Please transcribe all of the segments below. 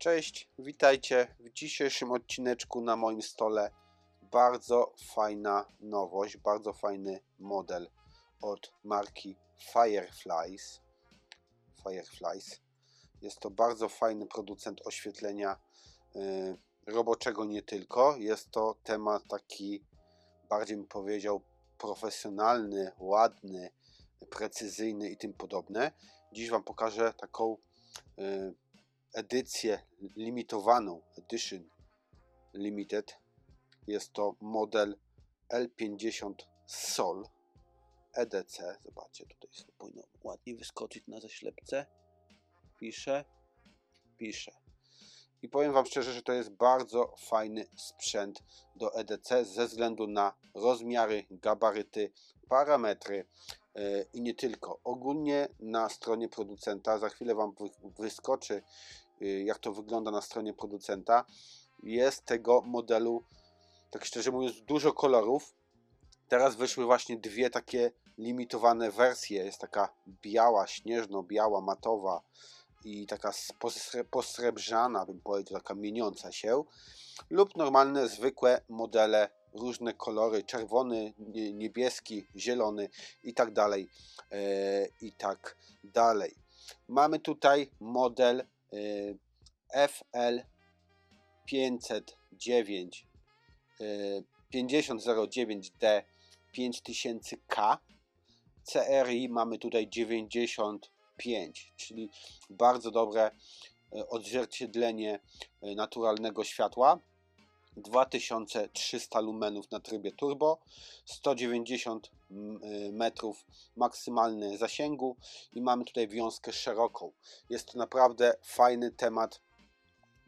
Cześć, witajcie w dzisiejszym odcineczku na moim stole. Bardzo fajna nowość, bardzo fajny model od marki Fireflies. Fireflies. Jest to bardzo fajny producent oświetlenia yy, roboczego nie tylko. Jest to temat taki, bardziej bym powiedział, profesjonalny, ładny, precyzyjny i tym podobne. Dziś Wam pokażę taką yy, edycję limitowaną, Edition Limited. Jest to model L50 Sol EDC. Zobaczcie, tutaj sobie powinno ładnie wyskoczyć na zaślepce. Piszę, piszę. I powiem Wam szczerze, że to jest bardzo fajny sprzęt do EDC ze względu na rozmiary, gabaryty, parametry i nie tylko. Ogólnie na stronie producenta, za chwilę Wam wy- wyskoczy yy, jak to wygląda na stronie producenta. Jest tego modelu, tak szczerze mówiąc, dużo kolorów. Teraz wyszły właśnie dwie takie limitowane wersje. Jest taka biała, śnieżno-biała, matowa i taka posrebrzana, bym powiedział, taka mieniąca się. Lub normalne, zwykłe modele, różne kolory, czerwony, nie- niebieski, zielony i tak dalej, e, i tak dalej. Mamy tutaj model e, FL 509 e, 5009D 5000K CRI mamy tutaj 95, czyli bardzo dobre e, odzwierciedlenie e, naturalnego światła. 2300 lumenów na trybie turbo, 190 m, e, metrów maksymalny zasięgu i mamy tutaj wiązkę szeroką. Jest to naprawdę fajny temat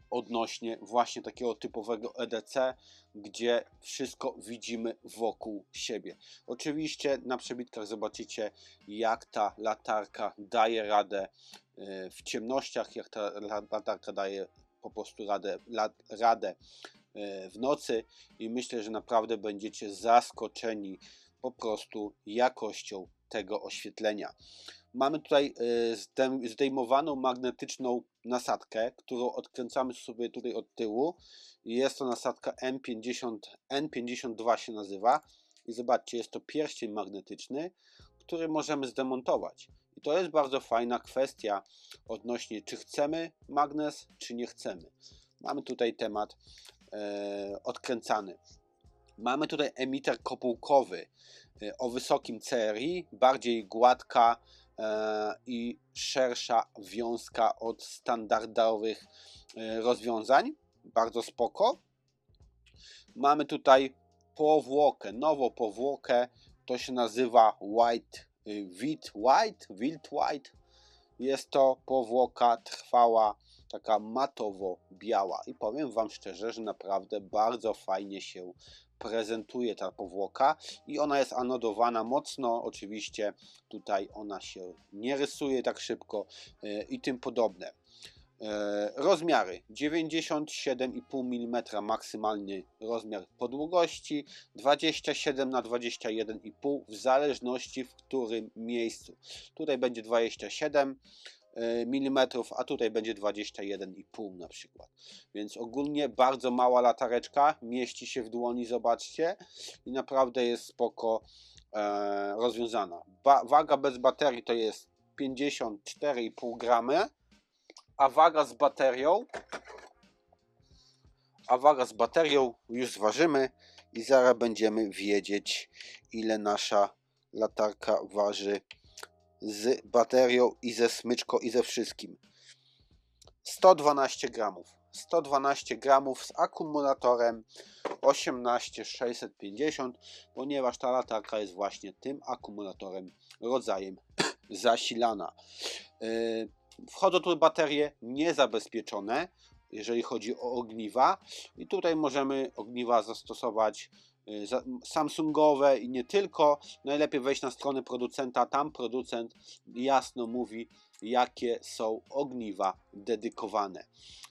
odnośnie właśnie takiego typowego EDC, gdzie wszystko widzimy wokół siebie. Oczywiście na przebitkach zobaczycie, jak ta latarka daje radę e, w ciemnościach, jak ta la- latarka daje po prostu radę, radę w nocy i myślę, że naprawdę będziecie zaskoczeni po prostu jakością tego oświetlenia. Mamy tutaj e, zdejmowaną magnetyczną nasadkę, którą odkręcamy sobie tutaj od tyłu. Jest to nasadka M50, N52 się nazywa. I zobaczcie, jest to pierścień magnetyczny, który możemy zdemontować. I to jest bardzo fajna kwestia odnośnie, czy chcemy magnes, czy nie chcemy. Mamy tutaj temat e, odkręcany. Mamy tutaj emiter kopułkowy e, o wysokim CRI, bardziej gładka e, i szersza wiązka od standardowych e, rozwiązań. Bardzo spoko. Mamy tutaj powłokę, nową powłokę. To się nazywa White, Wheat White, Wild White. Jest to powłoka trwała, taka matowo-biała. I powiem Wam szczerze, że naprawdę bardzo fajnie się prezentuje ta powłoka i ona jest anodowana mocno. Oczywiście tutaj ona się nie rysuje tak szybko y, i tym podobne. E, Rozmiary 97,5 mm maksymalny rozmiar podługości, 27 na 21,5 w zależności w którym miejscu. Tutaj będzie 27 mm, a tutaj będzie 21,5 na przykład. Więc ogólnie bardzo mała latareczka, mieści się w dłoni, zobaczcie i naprawdę jest spoko e, rozwiązana. Ba waga bez baterii to jest 54,5 gramy a waga z baterią a waga z baterią już zważymy i zaraz będziemy wiedzieć ile nasza latarka waży z baterią i ze smyczką i ze wszystkim. 112 gramów. 112 gramów z akumulatorem 18650 ponieważ ta latarka jest właśnie tym akumulatorem rodzajem zasilana. Yy, Wchodzą tu baterie niezabezpieczone, jeżeli chodzi o ogniwa. I tutaj możemy ogniwa zastosować za- Samsungowe i nie tylko. Najlepiej wejść na stronę producenta. Tam producent jasno mówi, jakie są ogniwa dedykowane.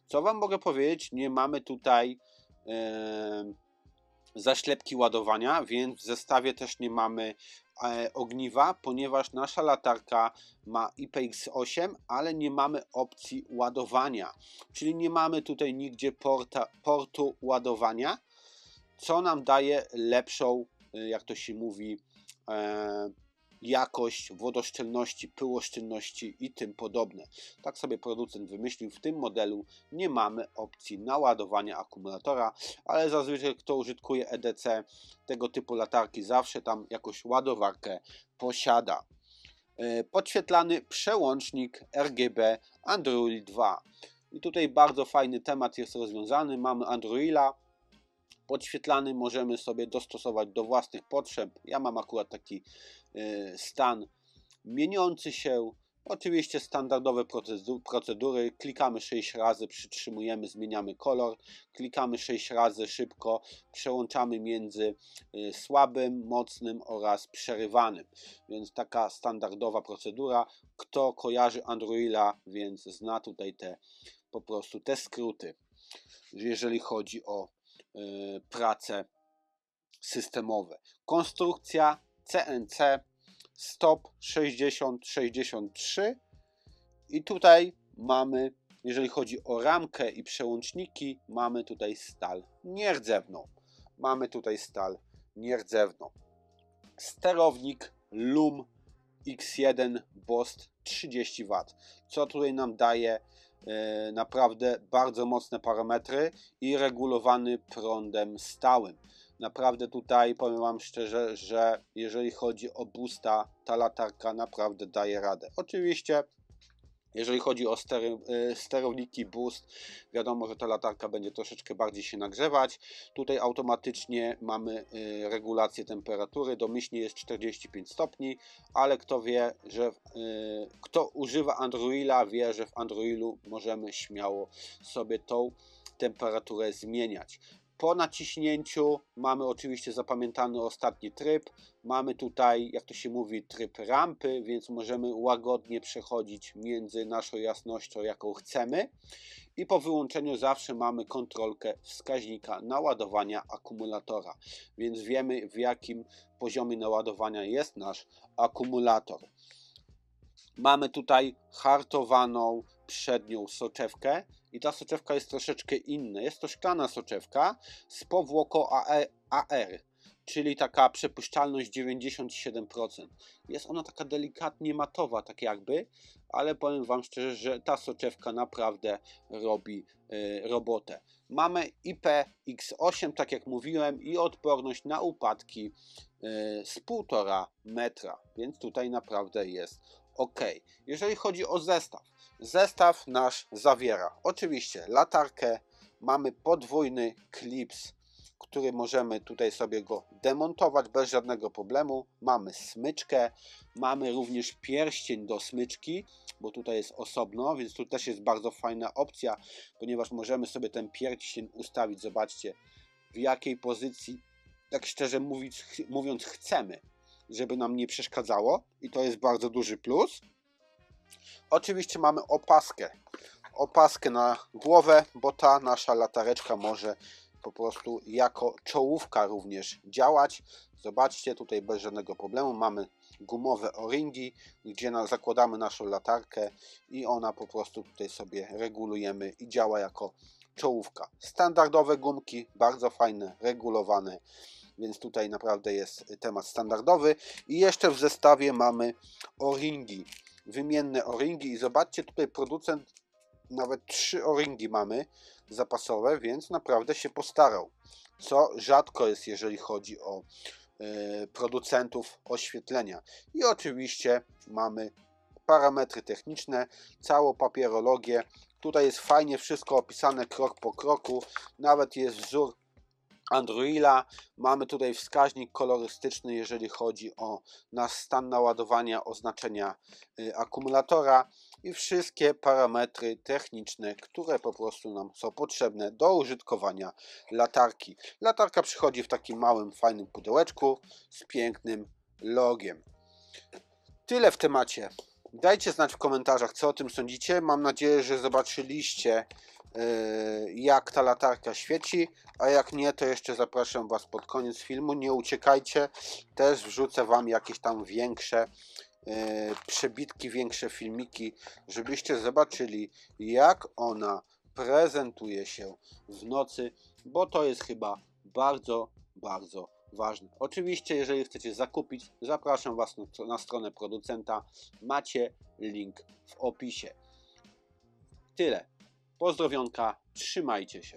Co Wam mogę powiedzieć? Nie mamy tutaj zaślepki ładowania, więc w zestawie też nie mamy e, ogniwa, ponieważ nasza latarka ma IPX8, ale nie mamy opcji ładowania, czyli nie mamy tutaj nigdzie porta, portu ładowania, co nam daje lepszą, e, jak to się mówi, e, jakość wodoszczelności, pyłoszczelności i tym podobne. Tak sobie producent wymyślił. W tym modelu nie mamy opcji naładowania akumulatora, ale zazwyczaj kto użytkuje EDC tego typu latarki zawsze tam jakąś ładowarkę posiada. E, Podświetlany przełącznik RGB Android 2. I tutaj bardzo fajny temat jest rozwiązany. Mamy Androida, podświetlany możemy sobie dostosować do własnych potrzeb. Ja mam akurat taki y, stan mieniący się. Oczywiście standardowe procedu- procedury. Klikamy 6 razy, przytrzymujemy, zmieniamy kolor. Klikamy 6 razy szybko, przełączamy między y, słabym, mocnym oraz przerywanym. Więc taka standardowa procedura. Kto kojarzy Androida, więc zna tutaj te po prostu te skróty, jeżeli chodzi o prace systemowe. Konstrukcja CNC stop 6063 i tutaj mamy, jeżeli chodzi o ramkę i przełączniki, mamy tutaj stal nierdzewną. Mamy tutaj stal nierdzewną. Sterownik LUM X1 BOST 30 W, co tutaj nam daje naprawdę bardzo mocne parametry i regulowany prądem stałym. Naprawdę tutaj powiem Wam szczerze, że jeżeli chodzi o boosta, ta latarka naprawdę daje radę. Oczywiście, jeżeli chodzi o stery, y, sterowniki boost, wiadomo, że ta latarka będzie troszeczkę bardziej się nagrzewać. Tutaj automatycznie mamy y, regulację temperatury, domyślnie jest 45 stopni, ale kto wie, że y, kto używa Androida, wie, że w Androidu możemy śmiało sobie tą temperaturę zmieniać. Po naciśnięciu mamy oczywiście zapamiętany ostatni tryb. Mamy tutaj, jak to się mówi, tryb rampy, więc możemy łagodnie przechodzić między naszą jasnością, jaką chcemy. I po wyłączeniu zawsze mamy kontrolkę wskaźnika naładowania akumulatora, więc wiemy w jakim poziomie naładowania jest nasz akumulator. Mamy tutaj hartowaną przednią soczewkę i ta soczewka jest troszeczkę inna. Jest to szklana soczewka z powłoką AE AR, czyli taka przepuszczalność 97%. Jest ona taka delikatnie matowa, tak jakby, ale powiem Wam szczerze, że ta soczewka naprawdę robi y, robotę. Mamy IPX8, tak jak mówiłem, i odporność na upadki y, z 1,5 metra, więc tutaj naprawdę jest ok. Jeżeli chodzi o zestaw, zestaw nasz zawiera oczywiście latarkę, mamy podwójny klips, który możemy tutaj sobie go demontować bez żadnego problemu. Mamy smyczkę, mamy również pierścień do smyczki, bo tutaj jest osobno, więc tu też jest bardzo fajna opcja, ponieważ możemy sobie ten pierścień ustawić, zobaczcie w jakiej pozycji, tak szczerze mówiąc, ch- mówiąc chcemy, żeby nam nie przeszkadzało i to jest bardzo duży plus. Oczywiście mamy opaskę. Opaskę na głowę, bo ta nasza latareczka może po prostu jako czołówka również działać. Zobaczcie, tutaj bez żadnego problemu mamy gumowe o-ringi, gdzie zakładamy naszą latarkę i ona po prostu tutaj sobie regulujemy i działa jako czołówka. Standardowe gumki, bardzo fajne, regulowane, więc tutaj naprawdę jest temat standardowy. I jeszcze w zestawie mamy o-ringi, wymienne o-ringi i zobaczcie, tutaj producent nawet trzy o-ringi mamy zapasowe, więc naprawdę się postarał. Co rzadko jest, jeżeli chodzi o e, producentów oświetlenia. I oczywiście mamy parametry techniczne, całą papierologię. Tutaj jest fajnie wszystko opisane krok po kroku. Nawet jest wzór Androida. Mamy tutaj wskaźnik kolorystyczny, jeżeli chodzi o nasz stan naładowania, oznaczenia y, akumulatora i wszystkie parametry techniczne, które po prostu nam są potrzebne do użytkowania latarki. Latarka przychodzi w takim małym, fajnym pudełeczku z pięknym logiem. Tyle w temacie. Dajcie znać w komentarzach, co o tym sądzicie. Mam nadzieję, że zobaczyliście jak ta latarka świeci, a jak nie, to jeszcze zapraszam Was pod koniec filmu. Nie uciekajcie, też wrzucę Wam jakieś tam większe yy, przebitki, większe filmiki, żebyście zobaczyli, jak ona prezentuje się w nocy, bo to jest chyba bardzo, bardzo ważne. Oczywiście, jeżeli chcecie zakupić, zapraszam Was na stronę producenta. Macie link w opisie. Tyle. Pozdrowionka, trzymajcie się.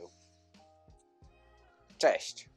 Cześć.